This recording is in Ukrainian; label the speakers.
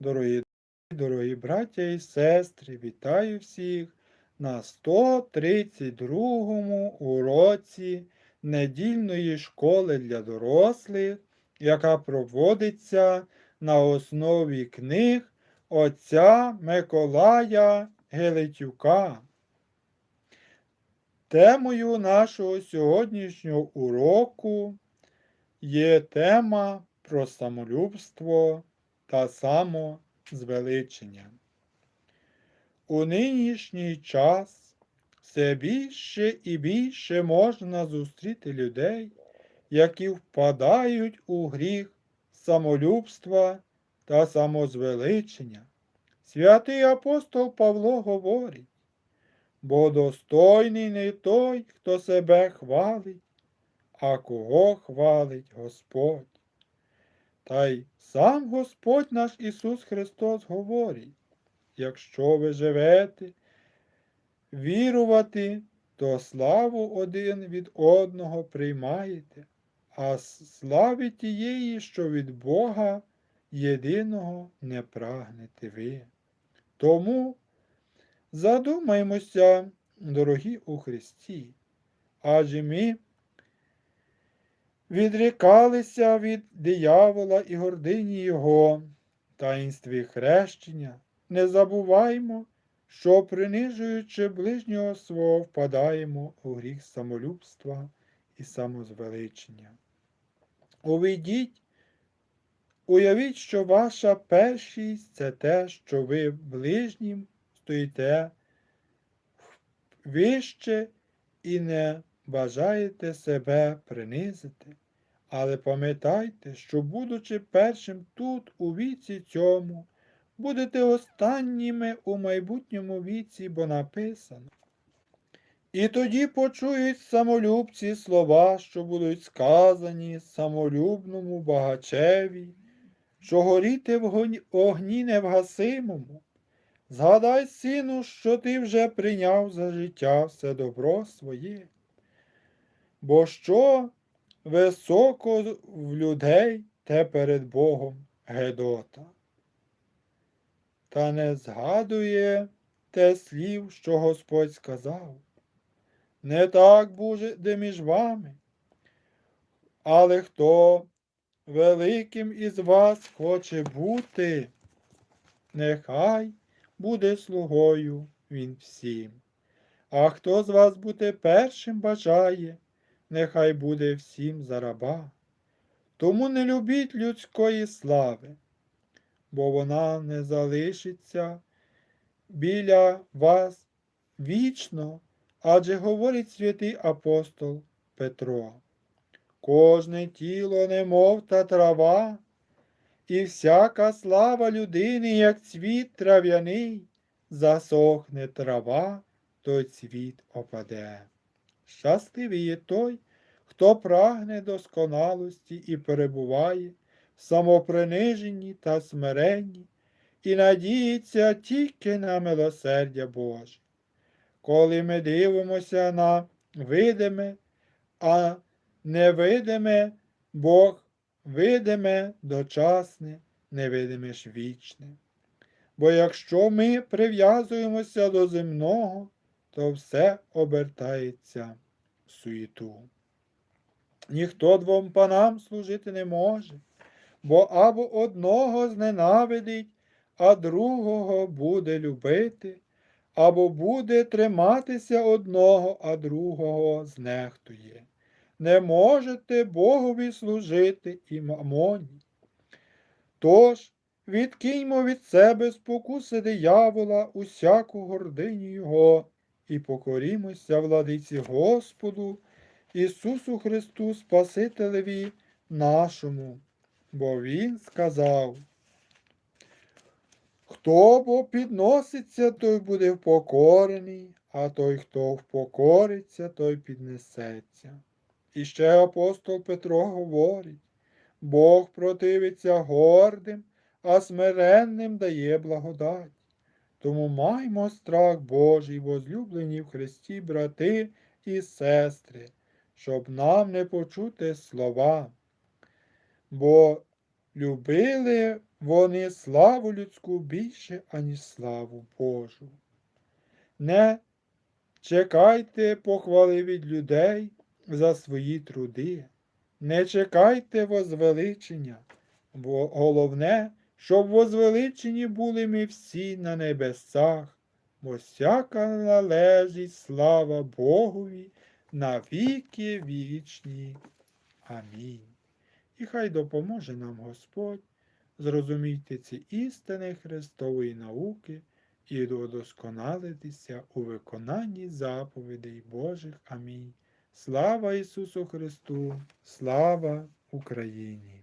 Speaker 1: Дорогі, дорогі браття і сестри, вітаю всіх на 132 уроці недільної школи для дорослих, яка проводиться на основі книг отця Миколая Гелетюка. Темою нашого сьогоднішнього уроку є тема про самолюбство та самозвеличення. У нинішній час все більше і більше можна зустріти людей, які впадають у гріх самолюбства та самозвеличення. Святий апостол Павло говорить, бо достойний не той, хто себе хвалить, а кого хвалить Господь. Та й сам Господь наш Ісус Христос говорить, якщо ви живете, вірувати, то славу один від одного приймаєте, а слави тієї, що від Бога єдиного не прагнете ви. Тому задумаймося, дорогі у Христі, адже ми відрікалися від диявола і гордині Його, таїнстві хрещення, не забуваймо, що, принижуючи ближнього свого, впадаємо у гріх самолюбства і самозвеличення. Увійдіть, уявіть, що ваша першість це те, що ви ближнім стоїте вище і не бажаєте себе принизити. Але пам'ятайте, що, будучи першим тут, у віці цьому, будете останніми у майбутньому віці, бо написано. І тоді почують самолюбці слова, що будуть сказані самолюбному багачеві, що горіти в огні невгасимому. Згадай, сину, що ти вже прийняв за життя все добро своє. Бо що високо в людей те перед Богом Гедота, та не згадує те слів, що Господь сказав. Не так буде між вами, але хто великим із вас хоче бути, нехай буде слугою він всім. А хто з вас бути першим бажає, нехай буде всім за раба. Тому не любіть людської слави, бо вона не залишиться біля вас вічно, адже говорить святий апостол Петро. Кожне тіло немов та трава, і всяка слава людини, як цвіт трав'яний, засохне трава, то цвіт опаде. Щасливий є той, хто прагне досконалості і перебуває в самоприниженні та смиренні, і надіється тільки на милосердя Боже. Коли ми дивимося на видиме, а невидиме Бог видиме дочасне, невидиме ж вічне. Бо якщо ми прив'язуємося до земного, то все обертається в суєту. Ніхто двом панам служити не може, бо або одного зненавидить, а другого буде любити, або буде триматися одного, а другого знехтує. Не можете Богові служити і мамоні. Тож, відкиньмо від себе спокуси диявола усяку гординю Його і покорімося владиці Господу, Ісусу Христу, Спасителеві нашому, бо Він сказав, Хто бо підноситься, той буде впокорений, а той, хто впокориться, той піднесеться. І ще апостол Петро говорить, Бог противиться гордим, а смиренним дає благодать. Тому маймо страх Божий, возлюблені в Христі брати і сестри, щоб нам не почути слова. Бо любили вони славу людську більше, аніж славу Божу. Не чекайте похвали від людей за свої труди, не чекайте возвеличення, бо головне, щоб возвеличені були ми всі на небесах, бо всяка належить слава Богові на віки вічні. Амінь. І хай допоможе нам Господь зрозуміти ці істини Христової науки і удосконалитися у виконанні заповідей Божих. Амінь. Слава Ісусу Христу! Слава Україні!